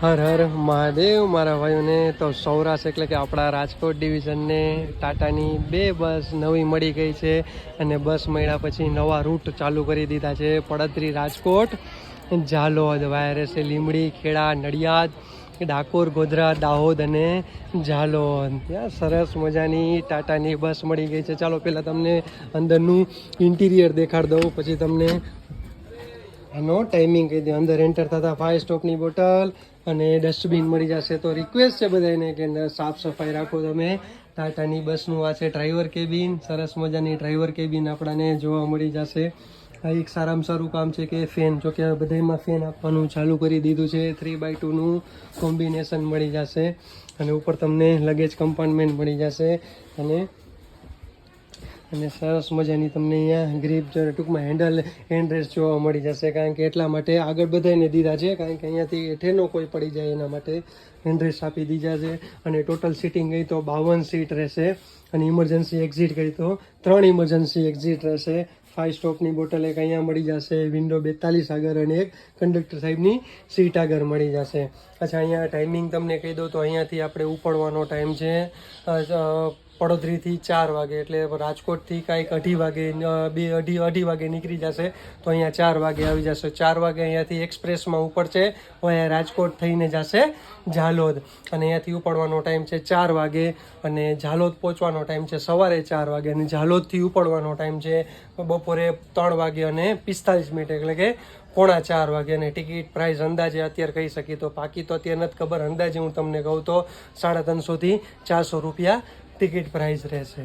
હર હર મહાદેવ, મારા ભાઈઓને તો સૌરાષ્ટ્ર એટલે કે આપણા રાજકોટ ડિવિઝનને ટાટાની બે બસ નવી મળી ગઈ છે અને બસ મળ્યા પછી નવા રૂટ ચાલુ કરી દીધા છે પડતરી રાજકોટ, ઝાલોદ, વાયરસે લીમડી ખેડા, નડિયાદ, ડાકોર, ગોધરા, દાહોદ અને ઝાલોદ. સરસ મજાની ટાટાની બસ મળી ગઈ છે. ચાલો, પહેલાં તમને અંદરનું ઇન્ટિરિયર દેખાડ દઉં, પછી તમને આનો ટાઈમિંગ કહી દે. અંદર એન્ટર થતા ફાયર સ્ટોપની બોટલ અને ડસ્ટબિન મળી જશે તો રિક્વેસ્ટ છે બધાને કે અંદર સાફ સફાઈ રાખો તમે. ટાટાની બસનું આ છે ડ્રાઈવર કેબિન સરસ મજાની ડ્રાઈવર કેબિન આપણાને જોવા મળી જશે. આ એક સારામાં સારું કામ છે કે ફેન જો કે બધામાં ફેન આપવાનું ચાલુ કરી દીધું છે. થ્રી બાય ટુનું કોમ્બિનેશન મળી જશે. અને ઉપર તમને લગેજ કમ્પાર્ટમેન્ટ મળી જશે. અને અને સરસ મજાની તમને અહીંયા ગ્રીપ ટૂંકમાં હેન્ડલ હેન્ડ જોવા મળી જશે. કારણ કે એટલા માટે આગળ બધાને દીધા છે. કારણ કે અહીંયાથી હેઠેનો કોઈ પડી જાય એના માટે હેન્ડ આપી દીધા છે. અને ટોટલ સીટિંગ ગઈ તો બાવન સીટ રહેશે. અને ઇમરજન્સી એક્ઝિટ ગઈ તો ત્રણ ઇમરજન્સી એક્ઝિટ રહેશે. ફાઇવ સ્ટોપની બોટલ એક અહીંયા મળી જશે. વિન્ડો બેતાલીસ આગળ અને એક કંડક્ટર સાહેબની સીટ આગળ મળી જશે. અચ્છા, અહીંયા ટાઈમિંગ તમને કહી દઉં તો અહીંયાથી આપણે ઉપડવાનો ટાઈમ છે. પડોદરીથી ચાર વાગે, એટલે રાજકોટથી કાંઈક અઢી વાગે બે, અઢી અઢી વાગે નીકળી જશે, તો અહીંયા ચાર વાગે આવી જશે. ચાર વાગે અહીંયાથી એક્સપ્રેસમાં ઉપડશે અહીંયા રાજકોટ થઈને જશે ઝાલોદ. અને અહીંયાથી ઉપડવાનો ટાઈમ છે ચાર વાગે, અને ઝાલોદ પહોંચવાનો ટાઈમ છે સવારે ચાર વાગે, અને ઝાલોદથી ઉપડવાનો ટાઈમ છે બપોરે ત્રણ વાગે અને પિસ્તાલીસ મિનિટ, એટલે કે પોણા ચાર વાગે. અને ટિકિટ પ્રાઇસ અંદાજે અત્યારે કહી શકીએ તો પાકી તો અત્યારે નથી ખબર. અંદાજે હું તમને કહું તો સાડા ત્રણસોથી ચારસો રૂપિયા ટિકિટ પ્રાઇસ રહેશે.